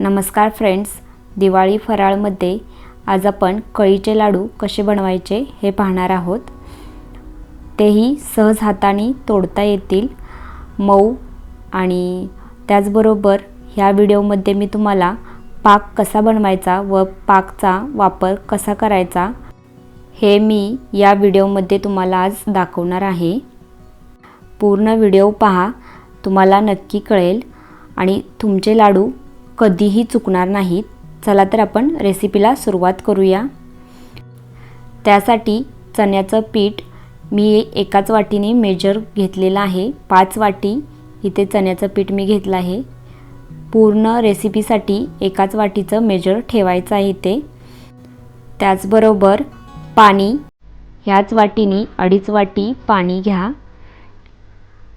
नमस्कार फ्रेंड्स दिवाळी फराळमध्ये आज आपण कळीचे लाडू कसे बनवायचे हे पाहणार आहोत. तेही सहज हाताने तोडता येतील. मऊ आणि त्याचबरोबर ह्या व्हिडिओमध्ये मी तुम्हाला पाक कसा बनवायचा व पाकचा वापर कसा करायचा हे मी या व्हिडिओमध्ये तुम्हाला आज दाखवणार आहे. पूर्ण व्हिडिओ पहा तुम्हाला नक्की कळेल. आणि तुमचे लाडू कधीही चुकणार नाहीत. चला तर आपण रेसिपीला सुरुवात करूया. त्यासाठी चण्याचं पीठ मी एकाच वाटीने मेजर घेतलेलं आहे. पाच वाटी इथे चण्याचं पीठ मी घेतलं आहे. पूर्ण रेसिपीसाठी एकाच वाटीचं मेजर ठेवायचं आहे इथे. त्याचबरोबर पाणी ह्याच वाटीने अडीच वाटी पाणी घ्या.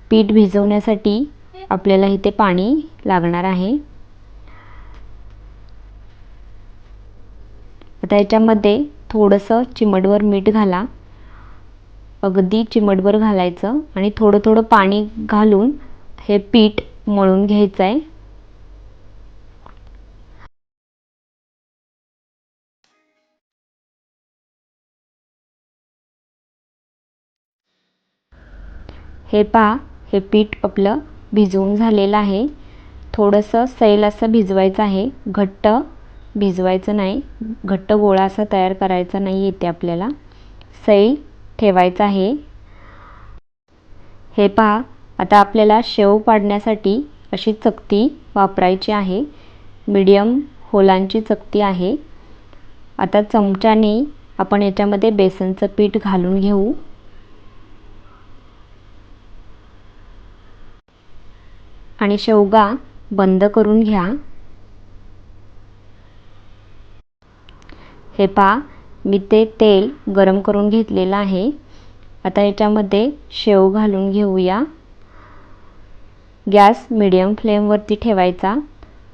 पीठ भिजवण्यासाठी आपल्याला इथे पाणी लागणार आहे. आता याच्यामध्ये थोडंसं चिमटभर मीठ घाला. अगदी चिमटभर घालायचं आणि थोडं थोडं पाणी घालून हे पीठ मळून घ्यायचं आहे हे पहा हे पीठ आपलं भिजवून झालेलं आहे. थोडंसं सैल असं भिजवायचं आहे. घट्ट भिजवायचं नाही. घट्ट गोळा असा तयार करायचा नाही येते आपल्याला. सैल ठेवायचं आहे. हे पहा आता आपल्याला शेव पाडण्यासाठी अशी चकती वापरायची आहे. मीडियम होलांची चकती आहे. आता चमच्याने आपण याच्यामध्ये बेसनचं पीठ घालून घेऊ. आणि शेवगा बंद करून घ्या. हे पहा मी ते तेल गरम करून घेतलेलं आहे. आता याच्यामध्ये शेव घालून घेऊया. गॅस मिडियम फ्लेमवरती ठेवायचा.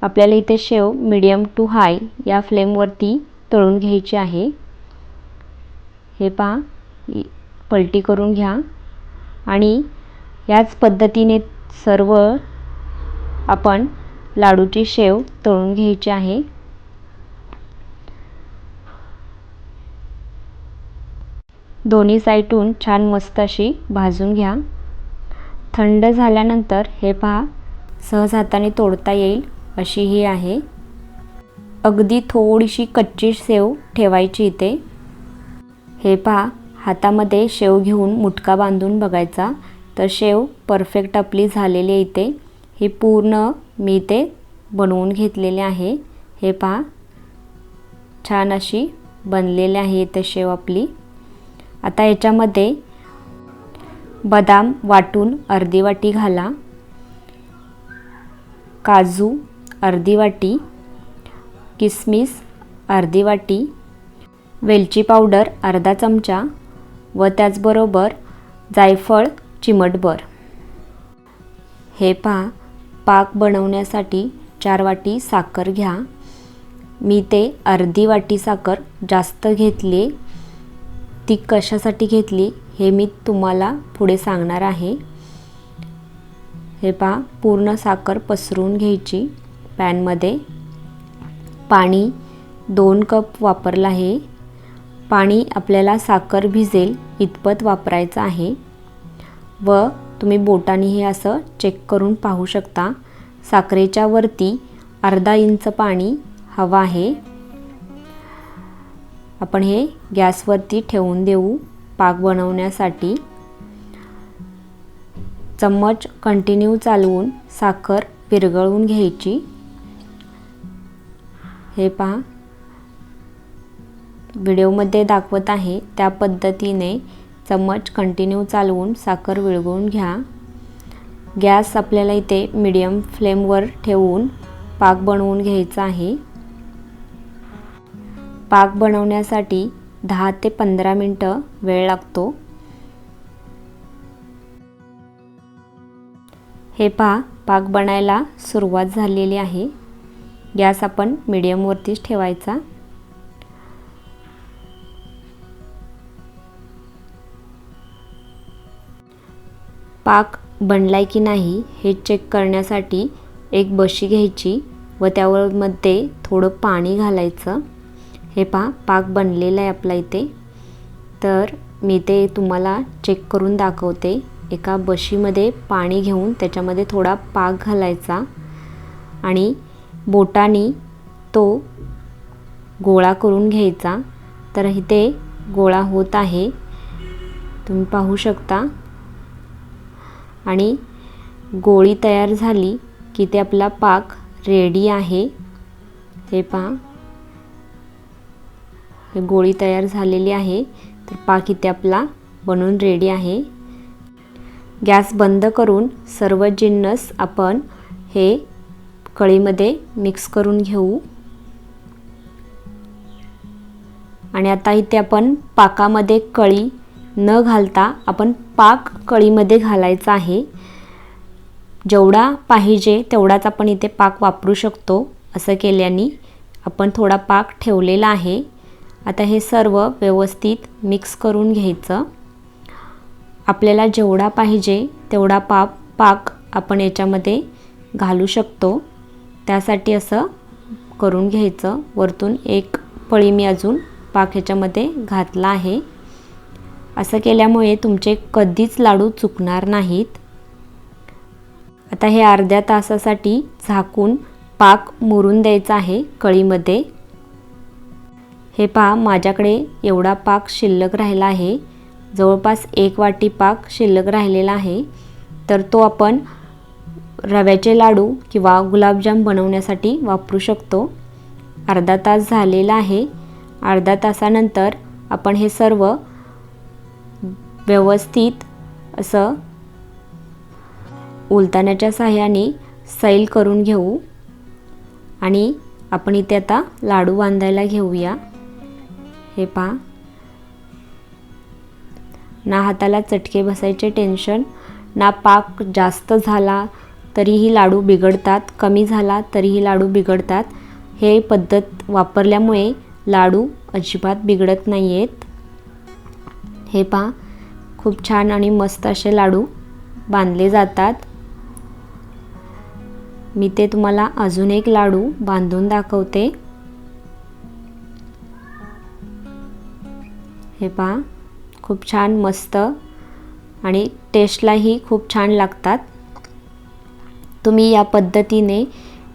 आपल्याला इथे शेव मिडियम टू हाय या फ्लेमवरती तळून घ्यायची आहे. हे पहा पलटी करून घ्या. आणि याच पद्धतीने सर्व आपण लाडूची शेव तळून घ्यायची आहे. दोन्ही साईटून छान मस्त अशी भाजून घ्या. थंड झाल्यानंतर हे पहा सहज हाताने तोडता येईल अशी ही आहे. अगदी थोडीशी कच्ची शेव ठेवायची इथे. हे पहा हातामध्ये शेव घेऊन मुटका बांधून बघायचा. तर शेव परफेक्ट आपली झालेली आहे इथे. ही पूर्ण मी इथे बनवून घेतलेले आहे. हे पहा छान अशी बनलेली आहे इथे शेव आपली. आता याच्यामध्ये बदाम वाटून अर्धी वाटी घाला. काजू अर्धी वाटी. किसमिस अर्धी वाटी. वेलची पावडर अर्धा चमचा. व त्याचबरोबर जायफळ चिमटभर. हे पहा पाक बनवण्यासाठी चार वाटी साखर घ्या. मी ते अर्धी वाटी साखर जास्त घेतली ती कशासाठी घेतली हे मी तुम्हाला पुढे सांगणार आहे. हे पहा पूर्ण साखर पसरून घ्यायची. पॅनमध्ये पाणी दोन कप वापरलं आहे. पाणी आपल्याला साखर भिजेल इतपत वापरायचं आहे. व तुम्ही बोटाने हे असं चेक करून पाहू शकता. साखरेच्या वरती अर्धा इंच पाणी हवं आहे. आपण हे गॅसवरती ठेवून देऊ. पाक बनवण्यासाठी चम्मच कंटिन्यू चालवून साखर विरघळवून घ्यायची. हे पहा. व्हिडिओमध्ये दाखवत आहे त्या पद्धतीने चम्मच कंटिन्यू चालवून साखर विरघळून घ्या. गॅस आपल्याला इथे मीडियम फ्लेमवर ठेवून पाक बनवून घ्यायचा आहे. पाक बनवण्यासाठी दहा ते पंधरा मिनटं वेळ लागतो. हे पहा पाक बनायला सुरुवात झालेली आहे. गॅस आपण मिडियमवरतीच ठेवायचा. पाक बनलाय की नाही हे चेक करण्यासाठी एक बशी घ्यायची व त्यावरमध्ये थोडं पाणी घालायचं. हे पहा पाक बनलेला आहे आपला इथे. तर मी ते तुम्हाला चेक करून दाखवते. एका बशीमध्ये पाणी घेऊन त्याच्यामध्ये थोडा पाक घालायचा आणि बोटानी तो गोळा करून घ्यायचा. तर इथे गोळा होत आहे. तुम्ही पाहू शकता. आणि गोळी तयार झाली की ते आपला पाक रेडी आहे. हे पहा. हे गोळी तयार झालेली आहे. तर पाक इथे आपला बनून रेडी आहे. गॅस बंद करून सर्व जिन्नस आपण हे कळीमध्ये मिक्स करून घेऊ. आणि आता इथे आपण पाकामध्ये कळी न घालता आपण पाक कळीमध्ये घालायचा आहे. जेवढा पाहिजे तेवढाच आपण इथे पाक वापरू शकतो. असं केल्याने आपण थोडा पाक ठेवलेला आहे. आता हे सर्व व्यवस्थित मिक्स करून घ्यायचं. आपल्याला जेवढा पाहिजे तेवढा पाप पाक आपण याच्यामध्ये घालू शकतो. त्यासाठी असं करून घ्यायचं. वरतून एक पळी मी अजून पाक ह्याच्यामध्ये घातला आहे. असं केल्यामुळे तुमचे कधीच लाडू चुकणार नाहीत. आता हे अर्ध्या तासासाठी झाकून पाक मुरून द्यायचा आहे कळीमध्ये. हे पहा माझ्याकडे एवढा पाक शिल्लक राहिला आहे. जवळपास एक वाटी पाक शिल्लक राहिलेला आहे. तर तो आपण रव्याचे लाडू किंवा गुलाबजाम बनवण्यासाठी वापरू शकतो. अर्धा तास झालेला आहे. अर्धा तासानंतर आपण हे सर्व व्यवस्थित असं उलताण्याच्या सहाय्याने सैल करून घेऊ. आणि आपण इथे आता लाडू बांधायला घेऊया. हे पहा. ना हाताला चटके बसायचे टेन्शन ना पाक जास्त झाला तरीही लाडू बिघडतात कमी झाला तरीही लाडू बिघडतात. हे पद्धत वापरल्यामुळे लाडू अजिबात बिघडत नाही आहेत हे पहा खूप छान आणि मस्त असे लाडू बांधले जातात. मी ते तुम्हाला अजून एक लाडू बांधून दाखवते. हे पहा. खूप छान मस्त. आणि टेस्टलाही खूप छान लागतात. तुम्ही या पद्धतीने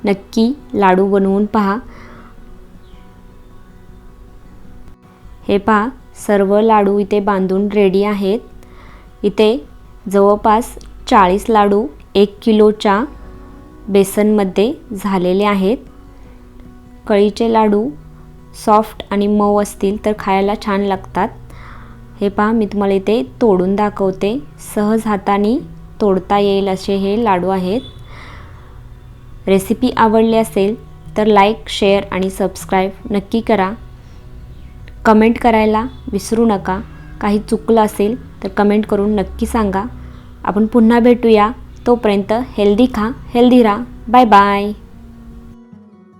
नक्की लाडू बनवून पहा. हे पहा सर्व लाडू इथे बांधून रेडी आहेत. इथे जवळपास चाळीस लाडू एक किलोच्या बेसनमध्ये झालेले आहेत. कळीचे लाडू सॉफ्ट आणि मऊ असतील तर खायला छान लागतात. हे पहा मी तुम्हाला इथे तोडून दाखवते. सहज हाताने तोडता येईल असे हे लाडू आहेत. रेसिपी आवडली असेल तर लाईक शेअर आणि सबस्क्राईब नक्की करा. कमेंट करायला विसरू नका. काही चुकलं असेल तर कमेंट करून नक्की सांगा. आपण पुन्हा भेटूया. तोपर्यंत हेल्दी खा हेल्दी राहा. Bye bye.